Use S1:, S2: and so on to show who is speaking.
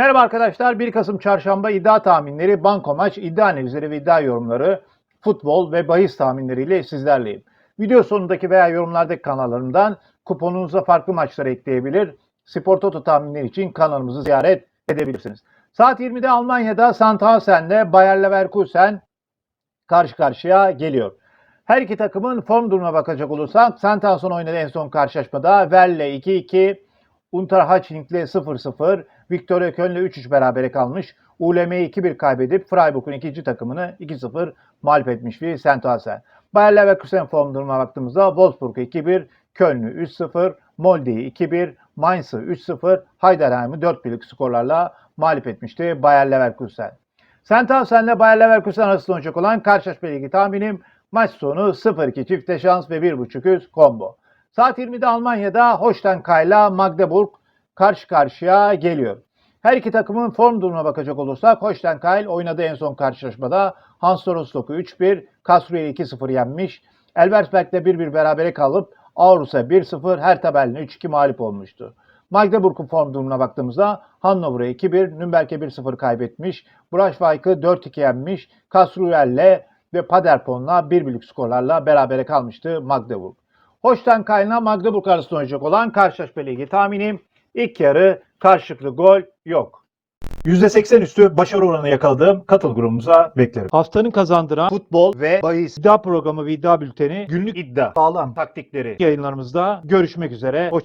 S1: Merhaba arkadaşlar. 1 Kasım Çarşamba iddia tahminleri, banko maç, iddia analizleri ve iddia yorumları, futbol ve bahis tahminleriyle sizlerleyim. Video sonundaki veya yorumlardaki kanallarımdan kuponunuza farklı maçlar ekleyebilir. Spor Toto tahminleri için kanalımızı ziyaret edebilirsiniz. Saat 20'de Almanya'da Sandhausen'le Bayer Leverkusen karşı karşıya geliyor. Her iki takımın form durumuna bakacak olursak Sandhausen oynadı en son karşılaşmada. Werle 2-2, Unterhaching'le 0-0, Viktoria Köln'le 3-3 berabere kalmış. ULM'yi 2-1 kaybedip Freiburg'un ikinci takımını 2-0 mağlup etmiş bir Sandhausen. Bayer Leverkusen form durumuna baktığımızda Wolfsburg'u 2-1, Köln'ü 3-0, Molde'yi 2-1, Mainz'ı 3-0, Heidenheim'i 4-1'lik skorlarla mağlup etmişti Bayer Leverkusen. Sandhausen'le Bayer Leverkusen arasında olacak olan karşılaşma ilgili tahminim maç sonu 0-2 çifte şans ve 1.5 üst combo. Saat 20'de Almanya'da Holstein Magdeburg karşı karşıya geliyor. Her iki takımın form durumuna bakacak olursak Holstein oynadığı en son karşılaşmada Hans Rostock'u 3-1, Kasru'yu 2-0 yenmiş. Elversberg'le 1-1 berabere kalıp Aarhus'a 1-0, Hertha Berlin'e 3-2 mağlup olmuştu. Magdeburg'un form durumuna baktığımızda Hannover'a 2-1, Nürnberg'e 1-0 kaybetmiş. Braunschweig'ı 4-2 yenmiş. Kasruel'le ve Paderborn'la 1-1'lik skorlarla berabere kalmıştı Magdeburg. Holstein Kiel'la Magdeburg arasında oynayacak olan karşılaşma ilgili tahminim ilk yarı karşılıklı gol yok.
S2: %80 üstü başarı oranı yakaladığım katıl grubumuza beklerim.
S1: Haftanın kazandıran
S2: Futbol ve bahis
S1: iddia programı ve iddia bülteni günlük
S2: iddia sağlam
S1: taktikleri yayınlarımızda görüşmek üzere. Hoşçakalın.